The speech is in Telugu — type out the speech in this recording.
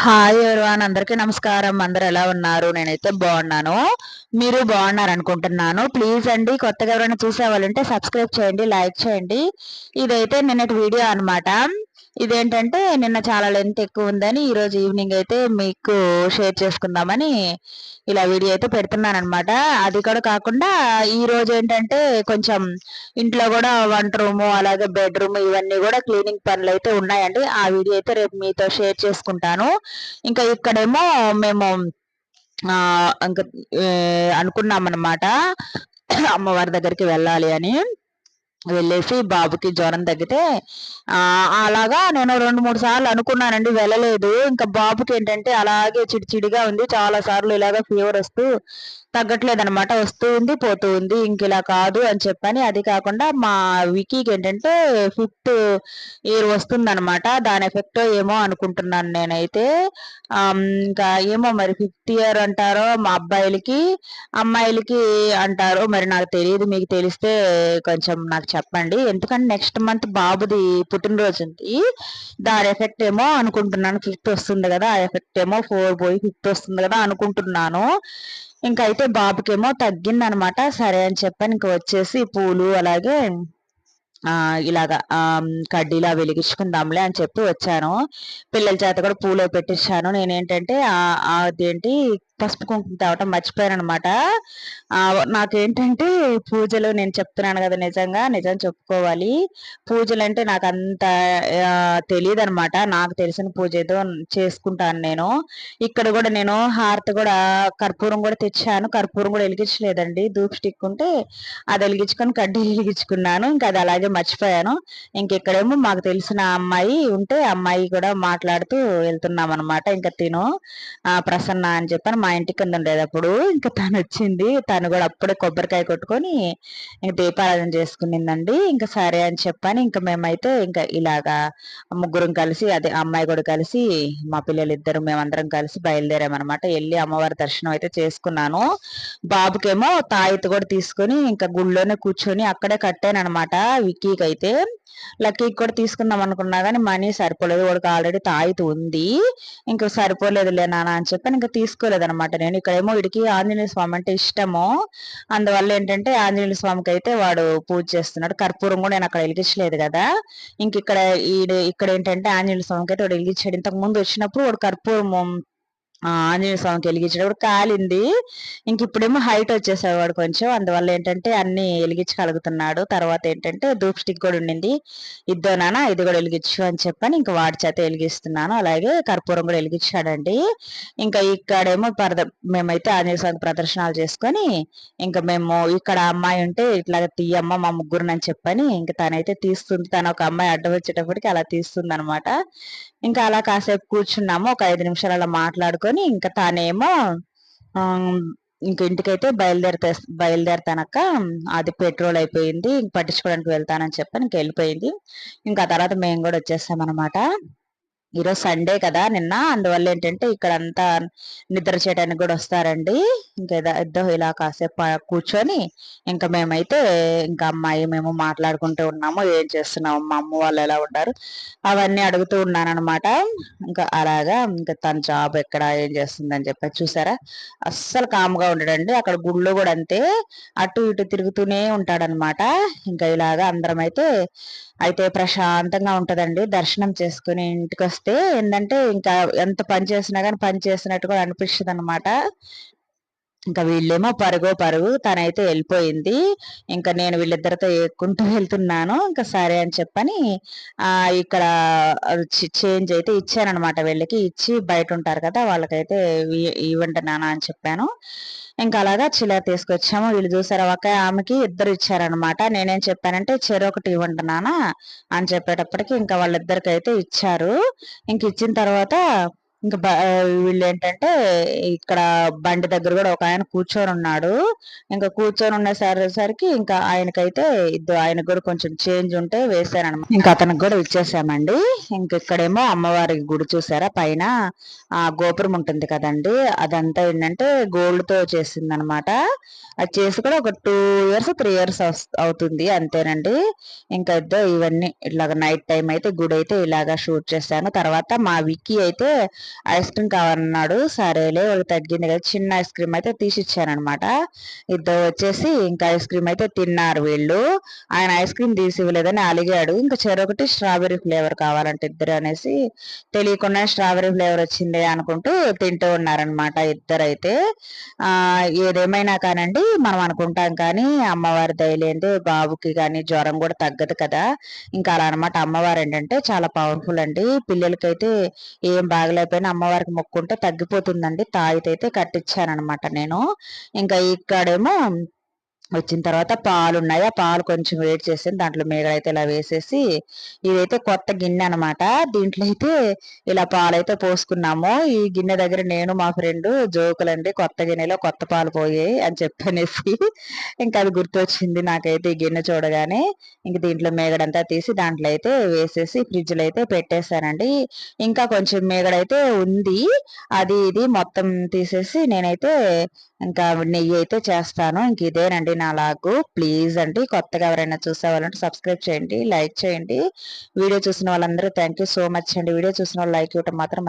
హాయ్ ఎవరివాన్ అందరికీ నమస్కారం. అందరు ఎలా ఉన్నారు? నేనైతే బాగున్నాను. మీరు బాగున్నారు అనుకుంటున్నాను. ప్లీజ్ అండి కొత్తగా ఎవరైనా చూసే ఉంటే సబ్స్క్రైబ్ చేయండి లైక్ చేయండి. ఇదైతే నిన్నటి వీడియో అనమాట ఇదేంటంటే నిన్న చాలా లెంత్ ఎక్కువ ఉందని ఈరోజు ఈవినింగ్ అయితే మీకు షేర్ చేసుకుందామని ఇలా వీడియో అయితే పెడుతున్నాను అనమాట అది కూడా కాకుండా ఈరోజు ఏంటంటే కొంచెం ఇంట్లో కూడా వంట రూము అలాగే బెడ్రూమ్ ఇవన్నీ కూడా క్లీనింగ్ పనులు అయితే ఉన్నాయండి. ఆ వీడియో అయితే రేపు మీతో షేర్ చేసుకుంటాను. ఇంకా ఇక్కడేమో మేము ఇంకా అనుకున్నాం అనమాట అమ్మవారి దగ్గరికి వెళ్ళాలి అని. వెళ్ళేసి బాబుకి జ్వరం తగ్గితే అలాగా నేను రెండు మూడు సార్లు అనుకున్నానండి వెళ్ళలేదు. ఇంకా బాబుకి ఏంటంటే అలాగే చిడిచిడిగా ఉంది. చాలా సార్లు ఇలాగ ఫీవర్ వస్తూ తగ్గట్లేదు అనమాట వస్తూ ఉంది పోతూ ఉంది ఇంక ఇలా కాదు అని చెప్పని అది కాకుండా మా వికీకి ఏంటంటే ఫిఫ్త్ ఇయర్ వస్తుంది అనమాట దాని ఎఫెక్ట్ ఏమో అనుకుంటున్నాను నేనైతే. ఇంకా ఏమో మరి ఫిఫ్త్ ఇయర్ అంటారో మా అబ్బాయిలకి అమ్మాయిలకి అంటారో మరి నాకు తెలియదు. మీకు తెలిస్తే కొంచెం నాకు చెప్పండి. ఎందుకంటే నెక్స్ట్ మంత్ బాబుది పుట్టినరోజు ఉంది దాని ఎఫెక్ట్ ఏమో అనుకుంటున్నాను. ఫిఫ్త్ వస్తుంది కదా ఆ ఎఫెక్ట్ ఏమో ఫోర్ పోయి ఫిఫ్త్ వస్తుంది కదా అనుకుంటున్నాను. ఇంకా అయితే బాబుకేమో తగ్గిందనమాట. సరే అని చెప్పని ఇంక వచ్చేసి పూలు అలాగే ఇలాగా కడ్డీలా వెలిగించుకుందాంలే అని చెప్పి వచ్చాను. పిల్లల చేత కూడా పూలు పెట్టించాను. నేనేంటంటే అదేంటి పసుపు కుంకుమ తేవటం మర్చిపోయాను అనమాట నాకేంటంటే పూజలు నేను చెప్తున్నాను కదా నిజంగా నిజం చెప్పుకోవాలి. పూజలు అంటే నాకు అంత తెలియదు అనమాట నాకు తెలిసిన పూజ ఏదో చేసుకుంటాను నేను. ఇక్కడ కూడా నేను హారతి కూడా కర్పూరం కూడా తెచ్చాను. కర్పూరం కూడా వెలిగించలేదండి. ధూప్ స్టిక్ ఉంటే అది వెలిగించుకొని కడ్డీ వెలిగించుకున్నాను. ఇంకా అది అలాగే మర్చిపోయాను. ఇంకెక్కడేమో మాకు తెలిసిన అమ్మాయి ఉంటే అమ్మాయి కూడా మాట్లాడుతూ వెళ్తున్నాం అనమాట ఇంకా తిను ప్రసన్న అని చెప్పని మా ఇంటి కింద ఉండేది అప్పుడు ఇంకా తను వచ్చింది. తను కూడా అప్పుడే కొబ్బరికాయ కొట్టుకొని దీపారాధన చేసుకునిందండి. ఇంకా సరే అని చెప్పాను ఇంకా మేమైతే ఇంకా ఇలాగా ముగ్గురం కలిసి అదే అమ్మాయి కూడా కలిసి మా పిల్లలు ఇద్దరు మేమందరం కలిసి బయలుదేరామన్నమాట. వెళ్ళి అమ్మవారి దర్శనం అయితే చేసుకున్నాను. బాబుకేమో తాయిత కూడా తీసుకొని ఇంకా గుళ్ళోనే కూర్చొని అక్కడే కట్టాను అనమాట విక్కీకి అయితే లక్కీ కూడా తీసుకుందాం అనుకున్నా కానీ మనీ సరిపోలేదు. వాడికి ఆల్రెడీ తాయితు ఉంది. ఇంకా సరిపోలేదులే నాన్న అని చెప్పి ఇంకా తీసుకోలేదనమాట నేను. ఇక్కడేమో వీడికి ఆంజనేయ స్వామి అంటే ఇష్టము. అందువల్ల ఏంటంటే ఆంజనేయ స్వామికి అయితే వాడు పూజ చేస్తున్నాడు. కర్పూరం కూడా నేను అక్కడ వెలిగించలేదు కదా. ఇంక ఇక్కడ ఇక్కడ ఏంటంటే ఆంజనేయ స్వామికి అయితే వాడు వెలిగించాడు ఇంతకు ముందు వచ్చినప్పుడు వాడు కర్పూరం ఆంజనేయ స్వామికి వెలిగించేటప్పుడు కాలింది. ఇంక ఇప్పుడేమో హైట్ వచ్చేసాడు వాడు కొంచెం. అందువల్ల ఏంటంటే అన్ని వెలిగించగలుగుతున్నాడు. తర్వాత ఏంటంటే ధూప్ స్టిక్ కూడా ఉండింది. ఇద్దో నాన్న ఇది కూడా వెలిగించు అని చెప్పని ఇంకా వాడి చేత వెలిగిస్తున్నాను. అలాగే కర్పూరం కూడా వెలిగించాడండి. ఇంకా ఇక్కడేమో పరద మేమైతే ఆంజనేయ స్వామికి ప్రదర్శనలు చేసుకొని ఇంకా మేము ఇక్కడ అమ్మాయి ఉంటే ఇట్లా తీయమ్మ మా ముగ్గురు అని చెప్పని ఇంకా తనైతే తీస్తుంది. తన ఒక అమ్మాయి అడ్డం వచ్చేటప్పటికి అలా తీస్తుంది అనమాట ఇంకా అలా కాసేపు కూర్చున్నాము. ఒక ఐదు నిమిషాలు అలా మాట్లాడుకుని ఇంకా తానేమో ఇంక ఇంటికైతే బయలుదేరితే బయలుదేరతానక్క. అది పెట్రోల్ అయిపోయింది ఇంక పట్టించుకోవడానికి వెళ్తానని చెప్పని ఇంక వెళ్ళిపోయింది. ఇంకా తర్వాత మేము కూడా వచ్చేస్తాం అనమాట ఈరోజు సండే కదా నిన్న. అందువల్ల ఏంటంటే ఇక్కడ అంతా నిద్ర చేయడానికి కూడా వస్తారండి. ఇంకా ఇద్దరు ఇలా కాసేపు కూర్చొని ఇంకా మేమైతే ఇంకా అమ్మాయి మేము మాట్లాడుకుంటూ ఉన్నాము. ఏం చేస్తున్నాము మా అమ్మ వాళ్ళు ఎలా ఉంటారు అవన్నీ అడుగుతూ ఉన్నానమాట ఇంకా అలాగా ఇంకా తన జాబ్ ఎక్కడ ఏం చేస్తుందని చెప్పి చూసారా? అస్సలు కామ్గా ఉండడండి. అక్కడ గుళ్ళు కూడా అంతే. అటు ఇటు తిరుగుతూనే ఉంటాడనమాట ఇంకా ఇలాగా అందరం అయితే అయితే ప్రశాంతంగా ఉంటదండి. దర్శనం చేసుకుని ఇంటికి వస్తే ఏంటంటే ఇంకా ఎంత పని చేసినా కానీ పని చేసినట్టు కూడా అనిపిస్తుంది అనమాట ఇంకా వీళ్ళేమో పరుగో పరుగు. తనైతే వెళ్ళిపోయింది. ఇంకా నేను వీళ్ళిద్దరితో ఎక్కుంటూ వెళ్తున్నాను. ఇంకా సరే అని చెప్పని ఆ ఇక్కడ చేంజ్ అయితే ఇచ్చానమాట వీళ్ళకి ఇచ్చి బయట ఉంటారు కదా వాళ్ళకైతే ఇవ్వండి నాన్న అని చెప్పాను. ఇంకా అలాగా చిల్లర తీసుకొచ్చాము. వీళ్ళు చూసారా ఒక ఆమెకి ఇద్దరు ఇచ్చారనమాట నేనేం చెప్పానంటే చెరొకటి ఇవ్వండి నాన్న అని చెప్పేటప్పటికి ఇంకా వాళ్ళిద్దరికి అయితే ఇచ్చారు. ఇంక ఇచ్చిన తర్వాత ఇంకా వీళ్ళు ఏంటంటే ఇక్కడ బండి దగ్గర కూడా ఒక ఆయన కూర్చొని ఉన్నాడు. ఇంకా కూర్చొని ఉండేసరికి ఇంకా ఆయనకైతే ఇద్దరు ఆయనకు కూడా కొంచెం చేంజ్ ఉంటే వేసారనమాట ఇంకా అతనికి కూడా ఇచ్చేసామండి. ఇంక ఇక్కడేమో అమ్మవారి గుడి చూసారా? పైన ఆ గోపురం ఉంటుంది కదండి. అదంతా ఏంటంటే గోల్డ్తో చేసింది అనమాట అది చేసి కూడా ఒక టూ ఇయర్స్ త్రీ ఇయర్స్ అవుతుంది. అంతేనండి. ఇంకా ఇద్దరు ఇవన్నీ ఇట్లాగ నైట్ టైం అయితే గుడి అయితే ఇలాగా షూట్ చేశాను. తర్వాత మా విక్కీ అయితే ఐస్ క్రీమ్ కావాలన్నాడు. సరేలే వాళ్ళు తగ్గింది కదా చిన్న ఐస్ క్రీమ్ అయితే తీసి ఇచ్చానమాట ఇద్దరు వచ్చేసి ఇంకా ఐస్ క్రీమ్ అయితే తిన్నారు వీళ్ళు. ఆయన ఐస్ క్రీమ్ తీసి ఇవ్వలేదని అలిగాడు. ఇంకా చెరొకటి స్ట్రాబెర్రీ ఫ్లేవర్ కావాలంటే ఇద్దరు అనేసి తెలియకుండా స్ట్రాబెర్రీ ఫ్లేవర్ వచ్చింది అనుకుంటూ తింటూ ఉన్నారనమాట ఇద్దరైతే. ఆ ఏదేమైనా కానండి మనం అనుకుంటాం కానీ అమ్మవారి దయలేంది బాబుకి కానీ జ్వరం కూడా తగ్గదు కదా. ఇంకా అలా అనమాట అమ్మవారు ఏంటంటే చాలా పవర్ఫుల్ అండి. పిల్లలకైతే ఏం పైన అమ్మవారికి మొక్కుంటే తగ్గిపోతుందండి. తాయితైతే కట్టించానమాట నేను. ఇంకా ఇక్కడేమో వచ్చిన తర్వాత పాలు ఉన్నాయి ఆ పాలు కొంచెం వేడి చేసి దాంట్లో మేగడైతే ఇలా వేసేసి ఇదైతే కొత్త గిన్నె అనమాట దీంట్లో అయితే ఇలా పాలైతే పోసుకున్నాము. ఈ గిన్నె దగ్గర నేను మా ఫ్రెండ్ జోకులండి. కొత్త గిన్నెలో కొత్త పాలు పోయాయి అని చెప్పనేసి ఇంకా అది గుర్తొచ్చింది నాకైతే ఈ గిన్నె చూడగానే. ఇంక దీంట్లో మేగడంతా తీసి దాంట్లో అయితే వేసేసి ఫ్రిడ్జ్లో అయితే పెట్టేశానండి. ఇంకా కొంచెం మేగడైతే ఉంది. అది ఇది మొత్తం తీసేసి నేనైతే ఇంకా నెయ్యి అయితే చేస్తాను. ఇంక ఇదేనండి నా లాగు. ప్లీజ్ అండి కొత్తగా ఎవరైనా చూసేవాళ్ళంటే సబ్స్క్రైబ్ చేయండి లైక్ చేయండి. వీడియో చూసిన వాళ్ళందరూ థ్యాంక్ సో మచ్ అండి. వీడియో చూసిన వాళ్ళు లైక్ ఇవ్వటం మాత్రం